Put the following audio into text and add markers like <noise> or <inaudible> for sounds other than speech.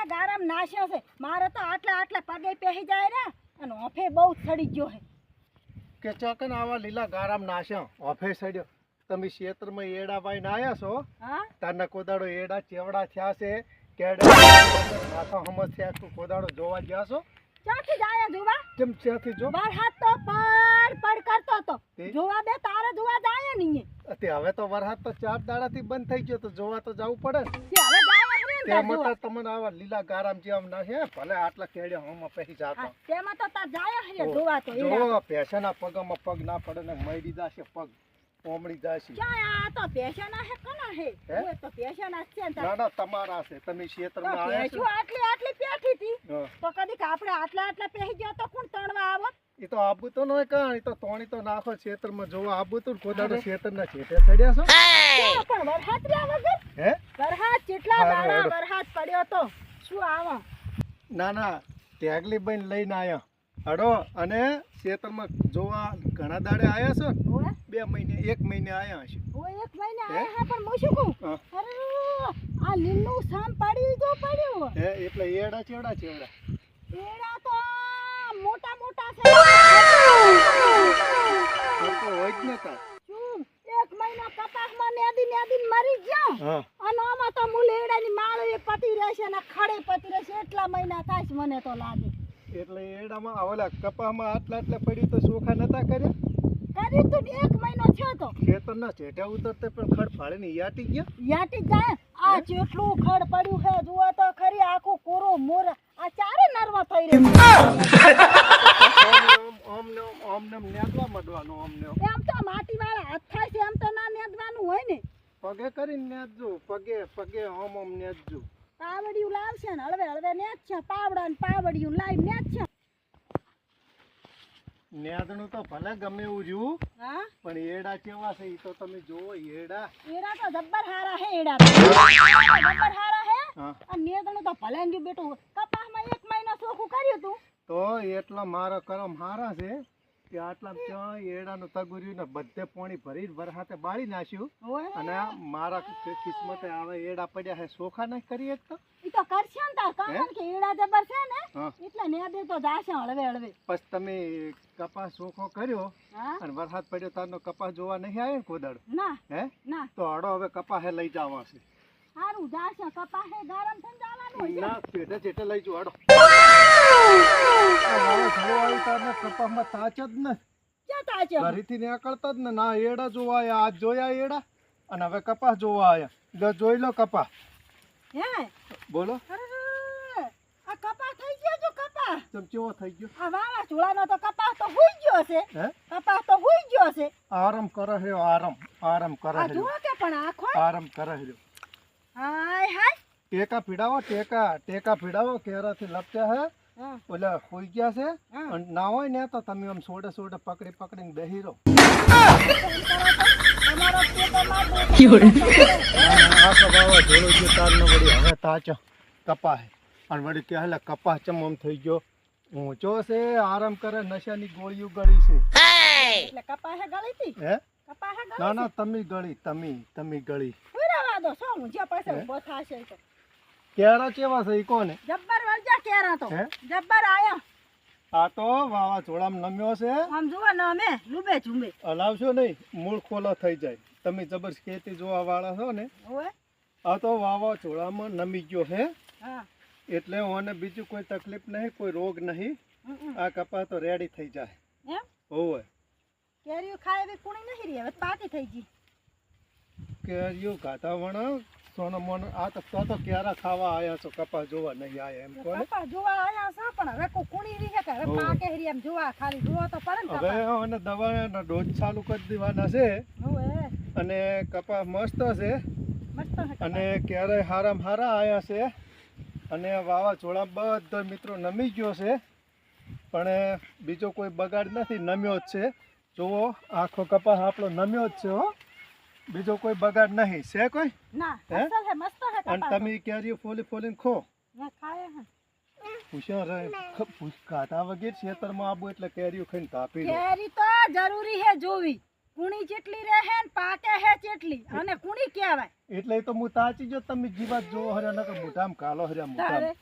લીલા ગારામ નાશ્યો છે. મારે તો આટલા આટલા પગે પહેરી જાય ને અને ઓફે બહુ સડી ગયો છે. કે ચકન આવા લીલા ગારામ નાશ્યો ઓફે સડ્યો. તમે ક્ષેત્રમાં એડા પાઈને આયા છો? હા? તારના કોદાડો એડા ચેવડા થયા છે? કેડા? માથા હમસ થયા તું કોદાડો જોવા ગયા છો? ક્યાંથી જાય જોવા? કેમ ક્યાંથી જો? બાર હાથ તો પડ પડ કરતો તે? જોવા બે તારે જોવા જાય નહીં તે હવે તો વરસાદ તો ચાર દાડાથી બંધ થઈ ગયો તો જોવા તો જવું પડે હવે હે તેમાં તો તમને આવા લીલા ગારામ જેમ ના છે ભલે આટલા કેડ્યા હમ પહેરી હા, તેમાં તો તાર જાય હે જો, તો જો પેશાના પગમાં પગ ના પડે ને મળી જશે પગ ઓમળી જશે. ક્યાં આ તો પેશાના હે કના હે? હે? ઓય તો પેશાના છે ના ના તમારા છે. તમે ક્ષેત્રમાં આવ્યા છો આટલી આટલી પેઠી હતી. તો કદીક આપણે આટલા આટલા પહેરી ગયા તો કોણ તણવા આવત એ તો આબુ તો કાં એ તો તોણી તો નાખો ક્ષેત્રમાં જોવા આબુ તો કોદાડો ક્ષેત્રના છેટે ચડ્યા છો. પણ વરસાદ હારું, વરસાદ પડ્યો તો. શું આવા? ના ના બેન લઈને આવ્યા હડો અને ક્ષેત્રમાં જોવા ઘણા દાડે આવ્યા છો ને? બે મહિને એક મહિને આવ્યા છે ઓય એક મહિને હે? હા પણ હું શું કહું? અરે આ લીલું સામ પડી જો પડ્યું. હે એટલે એડા ચેવડા ચેવડા એડા તો મોટા મોટા છે. તો હોય જ નતા એક મહિના કપાસમાં નેદી નેદી મરી ગયો? હા. અને આમાં તો મુલેડાની માળો એ પતી રહેશે ને ખડે પતી રહેશે. એટલા મહિના થાય છે મને તો લાગે. એટલે એડામાં ઓલા કપામાં આટલા આટલા પડી તો ચોખા નતા કર્યા? કરી તો એક મહિનો થયો તો. ખેતરના ચેટા ઉતરતે પણ ખડ ફાડીને યાટી ગયા? યાટી જાય આ જેટલું ખડ પડ્યું છે જુઓ તો ખરી આખું કોરો મોર. આ ચારે નરવા થઈ રહ્યું ઓમ ને ઓમ ઓમ ને ઓમ નેદવા મડવાનું ઓમ ને આમ. એમ તો માટી વાળા હાથ થાય છે એમ તો ના નેદવાનું હોય ને. પગે કરીને નેજો પગે પગે ઓમ ઓમ નેજો પાવડિયું લાવશે ને હળવે હળવે નેજ છે. પાવડા ને પાવડિયું લાવી નેજ છે. નેદણું તો ભલે ગમે એવું રહ્યું હા? પણ એડા કેવા છે એ તો તમે જોવો એડા. એડા તો જબ્બર હારા હે એડા. જબ્બર હારા હે? હા. આ નેદણું તો ભલે ગયું બેટું. કપાસમાં એક મહિનો ચોખ્ખું કર્યું તું. તો એટલા મારો કરમ હારા છે. કે આટલા ત્યાં એડાનું તગુર્યું ને બધે પાણી ભરી વરસાતે બાળી નાખ્યું. અને મારા કિસ્મતે આવે એડા પડ્યા હે સોખા નહીં કરીએ તો? ઈ તો કરશે ને તાર કારણ કે એડા જબર છે ને હા. એટલે નેદે તો જાશે હળવે હળવે. પછી તમે કપાસ સોખો કર્યો અને વરસાદ પડ્યો તારનો કપાસ જોવા નહીં આવે ને કોદાડ ના. હે? ના. તો હડો હવે કપાસે લઈ જવા છે. સારું જાશે. કપાસે ગરમ થઈ જવાનું ના પેટે જેટે લઈ જો હડો. <laughs> કપાસમાં તાચ જ ને છે ક્યાં તાચ્યો ઘરેથી નીકળતા જ ને ના એડા જોવા આયા આજ જોયા એડા અને હવે કપાસ જોવા આયા લો જોઈ લો કપાસ હે બોલો અરે આ કપાસ થઈ ગયો જો કપાસ ચમ કેવો થઈ ગયો આ વાવા ચોળાનો તો કપાસ તો હુઈ ગયો છે હે કપાસ તો હુઈ ગયો છે આરામ કરે છે આરામ આરામ કરે આ છે જુઓ કે પણ આખો આરામ કરે છે હાય હાય ટેકા પીડાવો ટેકા ટેકા પીડાવો કેરાથી લપટ્યા હે હા ઓલા હોઈ ગયા છે. અને ના હોય ને તો તમે આમ સોડે સોડે પકડી પકડીને બેહી રહો. હવે તાચ અને વળી કે હાલે કપાહ ચમ આમ થઈ ગયો? ઊંચો છે આરામ કરે નશાની ગોળીઓ ગળી છે. એટલે કપાસે ગળી હતી? હે? કપાસે ગળી ના ના તમે ગળી તમે તમે ગળી. દો શું ઊંઝા પાસે હે? થાશે તો? કેરા કેવા છે ઈ કોને? જબ્બર વળજા કેરા તો. હે? જબ્બર આયો. આ તો વાવાઝોડામાં નમ્યો છે. આમ જુઓ ને અમે લુબે ઝુંબે. હલાવશો નહીં મૂળ ખોલો થઈ જાય. તમે જબર ખેતી જોવા વાળા છો ને ઓય આ તો વાવાઝોડામાં નમી ગયો છે હા. એટલે ઓને બીજું કોઈ તકલીફ નહીં કોઈ રોગ નહીં. હમ, હમ. આ કપા તો રેડી થઈ જાય. એમ? હોવે કેરીઓ ખાય એવી કુણી નહીં રહી હવે પાકી થઈ ગઈ. કેરીઓ ગાતા વણા સોનો મોનો આ તો તો ક્યારા ખાવા આયા છો કપા જોવા નહીં આયા એમ કોને? કપા જોવા આયા છે પણ હવે કો કુણી રહી કે હવે. પાકે હરી એમ જોવા ખાલી જોવા તો પડે ને હવે અને દવાના ડોઝ ચાલુ કરી દેવાના છે. હોવે અને કપા મસ્ત છે. મસ્ત છે અને ક્યારે હારામ હારા આયા છે. અને વાવાઝોડા બધો મિત્રો નમી ગયો છે. પણ બીજો કોઈ બગાડ નથી નમ્યો જ છે. જુઓ આખો કપાસ આપણો નમ્યો જ છે હો. બીજો કોઈ બગાડ નહીં. છે કોઈ? ના અસલ છે મસ્ત છે અને તમે કેરીઓ ફોલી ફોલીને ખો. ના ખાય હે. પૂછ્યા રહે ખ- વગેરે ખેતરમાં આવું એટલે કેરીઓ ખાઈને તાપી કેરી તો જરૂરી હે જોવી. કુણી જેટલી રહે ને પાકે હે જેટલી અને કુણી કહેવાય. એટલે તો હું તાચી જો તમે જીવાત જોવો હરે નકર મોઢામાં કાલો હરે મોઢામાં.